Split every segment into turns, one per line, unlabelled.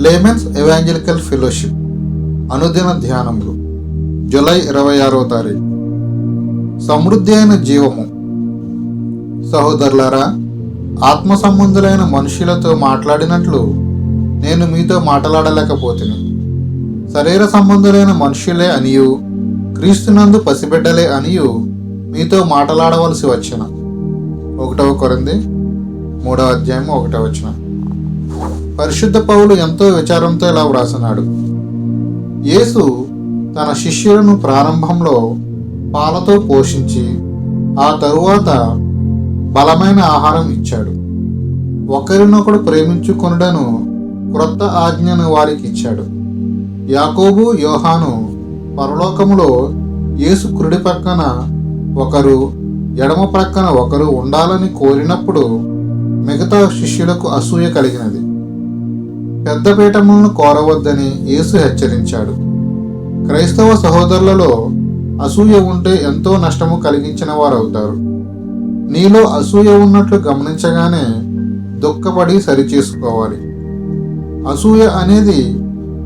Laymen's evangelical fellowship అనుదిన ధ్యానములు July ఇరవై ఆరవ తారీఖు. సమృద్ధి అయిన జీవము. సహోదరులారా ఆత్మ సంబంధులైన మనుషులతో మాట్లాడినట్లు నేను మీతో మాట్లాడలేకపోతుని. శరీర సంబంధులైన మనుషులే అనియు క్రీస్తునందు పసిబిడ్డలే అనియు మీతో మాట్లాడవలసి వచ్చిన. ఒకటవ కొరింది మూడవ అధ్యాయం ఒకటవ వచ్చిన పరిశుద్ధ పౌలు ఎంతో విచారంతో ఇలా వ్రాసినాడు. యేసు తన శిష్యులను ప్రారంభంలో పాలతో పోషించి ఆ తరువాత బలమైన ఆహారం ఇచ్చాడు. ఒకరినొకడు ప్రేమించుకొనుడను క్రొత్త ఆజ్ఞను వారికి ఇచ్చాడు. యాకోబు యోహాను పరలోకములో యేసు కురుడి పక్కన ఒకరు ఎడమ ప్రక్కన ఒకరు ఉండాలని కోరినప్పుడు మిగతా శిష్యులకు అసూయ కలిగినది. పెద్ద పీఠములను కోరవద్దని యేసు హెచ్చరించాడు. క్రైస్తవ సహోదరులలో అసూయ ఉంటే ఎంతో నష్టము కలిగించిన వారవుతారు. నీలో అసూయ ఉన్నట్లు గమనించగానే దుఃఖపడి సరిచేసుకోవాలి. అసూయ అనేది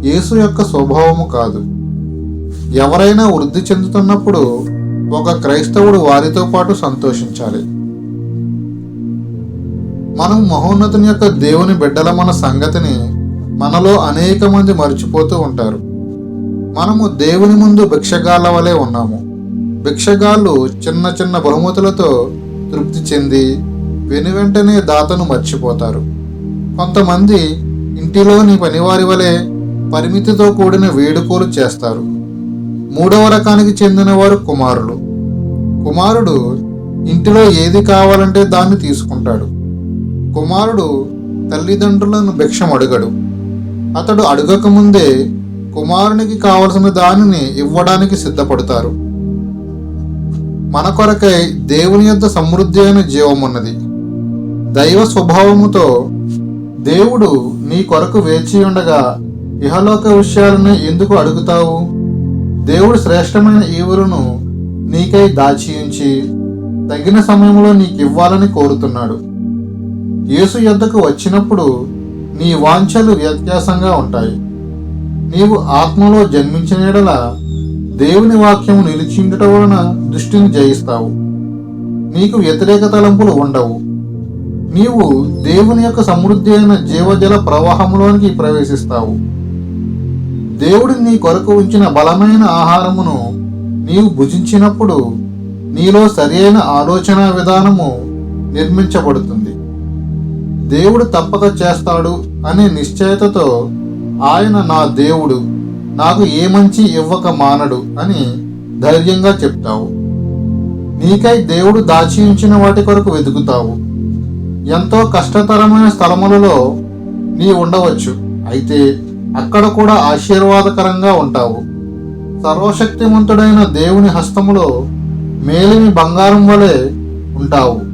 యేసు యొక్క స్వభావము కాదు. ఎవరైనా వృద్ధి చెందుతున్నప్పుడు ఒక క్రైస్తవుడు వారితో పాటు సంతోషించాలి. మనం మహోన్నతుని యొక్క దేవుని బిడ్డలమన్న సంగతిని మనలో అనేక మంది మర్చిపోతూ ఉంటారు. మనము దేవుని ముందు భిక్షగాళ్ళ వలె ఉన్నాము. భిక్షగాళ్ళు చిన్న చిన్న బహుమతులతో తృప్తి చెంది వెను వెంటనే దాతను మర్చిపోతారు. కొంతమంది ఇంటిలోని పనివారి వలె పరిమితితో కూడిన వేడుకోలు చేస్తారు. మూడవ రకానికి చెందిన వారు కుమారులు. కుమారుడు ఇంటిలో ఏది కావాలంటే దాన్ని తీసుకుంటాడు. కుమారుడు తల్లిదండ్రులను భిక్షం అడగడు అతడు అడగక ముందే కుమారునికి కావలసిన దానిని ఇవ్వడానికి సిద్ధపడతారు. మన కొరకై దేవుని యొక్క సమృద్ధి అయిన జీవమున్నది దైవ స్వభావముతో దేవుడు నీ కొరకు వేచి ఉండగా ఇహలోక విషయాలను ఎందుకు అడుగుతావు? దేవుడు శ్రేష్టమైన ఈవులను నీకై దాచి ఉంచి తగిన సమయంలో నీకు ఇవ్వాలని కోరుతున్నాడు. యేసు యొద్దకు వచ్చినప్పుడు నీ వాంఛలు వ్యత్యాసంగా ఉంటాయి. నీవు ఆత్మలో జన్మించిన యెడల దేవుని వాక్యము నిలిచిండుట వలన దృష్టిని జయిస్తావు. నీకు వ్యతిరేక తలంపులు ఉండవు. నీవు దేవుని యొక్క సమృద్ధి అయిన జీవజల ప్రవాహంలోనికి ప్రవేశిస్తావు. దేవుడు నీ కొరకు ఉంచిన బలమైన ఆహారమును నీవు భుజించినప్పుడు నీలో సరియైన ఆలోచన విధానము నిర్మించబడుతుంది. దేవుడు తప్పక చేస్తాడు అనే నిశ్చయతతో ఆయన నా దేవుడు నాకు ఏ మంచి ఇవ్వక మానడు అని ధైర్యంగా చెప్తావు. నీకై దేవుడు దాచి ఉంచిన వాటి కొరకు వెతుకుతావు. ఎంతో కష్టతరమైన స్థలములలో నీ ఉండవచ్చు. అయితే అక్కడ కూడా ఆశీర్వాదకరంగా ఉంటావు. సర్వశక్తిమంతుడైన దేవుని హస్తములో మేలిమి బంగారం వలె ఉంటావు.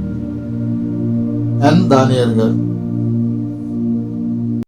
ఎన్ దానియల్ గారు